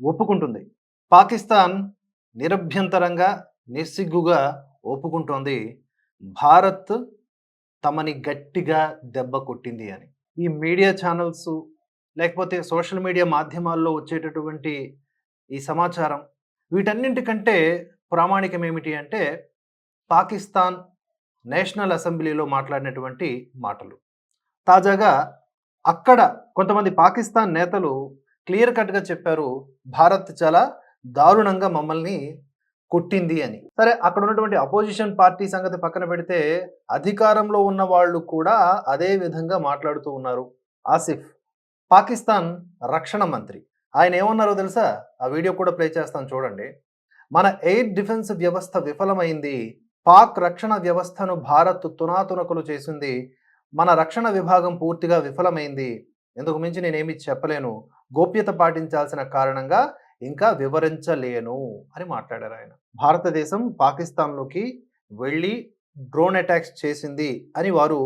ఒప్పుకుంటుంది. పాకిస్తాన్ నిరభ్యంతరంగా నిస్సిగ్గుగా ఒప్పుకుంటోంది. భారత్ తమని గట్టిగా దెబ్బ కొట్టింది అని. ఈ మీడియా ఛానల్స్ లేకపోతే సోషల్ మీడియా మాధ్యమాల్లో వచ్చేటటువంటి ఈ సమాచారం వీటన్నింటికంటే ప్రామాణికం ఏమిటి అంటే పాకిస్తాన్ నేషనల్ అసెంబ్లీలో మాట్లాడినటువంటి మాటలు. తాజాగా అక్కడ కొంతమంది పాకిస్తాన్ నేతలు క్లియర్ కట్గా చెప్పారు భారత్ చాలా దారుణంగా మమ్మల్ని కొట్టింది అని. సరే అక్కడ ఉన్నటువంటి అపోజిషన్ పార్టీ సంగతి పక్కన పెడితే అధికారంలో ఉన్న వాళ్ళు కూడా అదే విధంగా మాట్లాడుతూ ఉన్నారు. ఆసిఫ్ పాకిస్తాన్ రక్షణ మంత్రి. ఆయన ఏమన్నారో తెలుసా? ఆ వీడియో కూడా ప్లే చేస్తాను చూడండి. మన ఎయిర్ డిఫెన్స్ వ్యవస్థ విఫలమైంది. పాక్ రక్షణ వ్యవస్థను భారత్ తునాతునకులు చేసింది. మన రక్షణ విభాగం పూర్తిగా విఫలమైంది. ఇందుకు మించి నేనేమి చెప్పలేను. గోప్యత పాటించాల్సిన కారణంగా ఇంకా వివరించలేను అని మాట్లాడారు ఆయన. భారతదేశం పాకిస్తాన్లోకి వెళ్ళి డ్రోన్ అటాక్స్ చేసింది అని వారు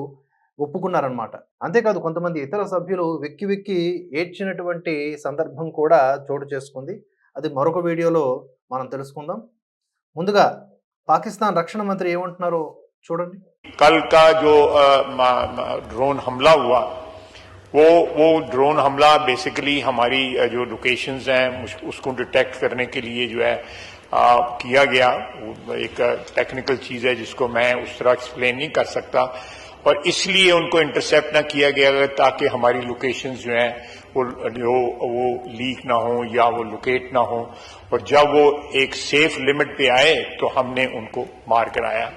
ఒప్పుకున్నారనమాట అంతేకాదు కొంతమంది ఇతర సభ్యులు వెక్కి వెక్కి ఏడ్చినటువంటి సందర్భం కూడా చోటు చేసుకుంది. అది మరొక వీడియోలో మనం తెలుసుకుందాం. ముందుగా పాకిస్తాన్ రక్షణ మంత్రి ఏమంటున్నారో చూడండి. కల్కా జో డ్రోన్ హమ్లా హువా. वो वो ड्रोन हमला बेसिकली हमारी जो लोकेशंस हैं उसको डिटेक्ट करने के लिए जो है अ, किया गया। एक टेक्निकल चीज़ है जिसको मैं उस तरह एक्सप्लेन नहीं कर सकता। और इसलिए उनको इंटरसेप्ट ना किया गया ताकि हमारी लोकेशंस जो हैं वो जो वो लीक ना हो या वो लोकेट ना हो। और जब वो एक सेफ़ लिमिट पे आए तो हमने उनको मार कराया।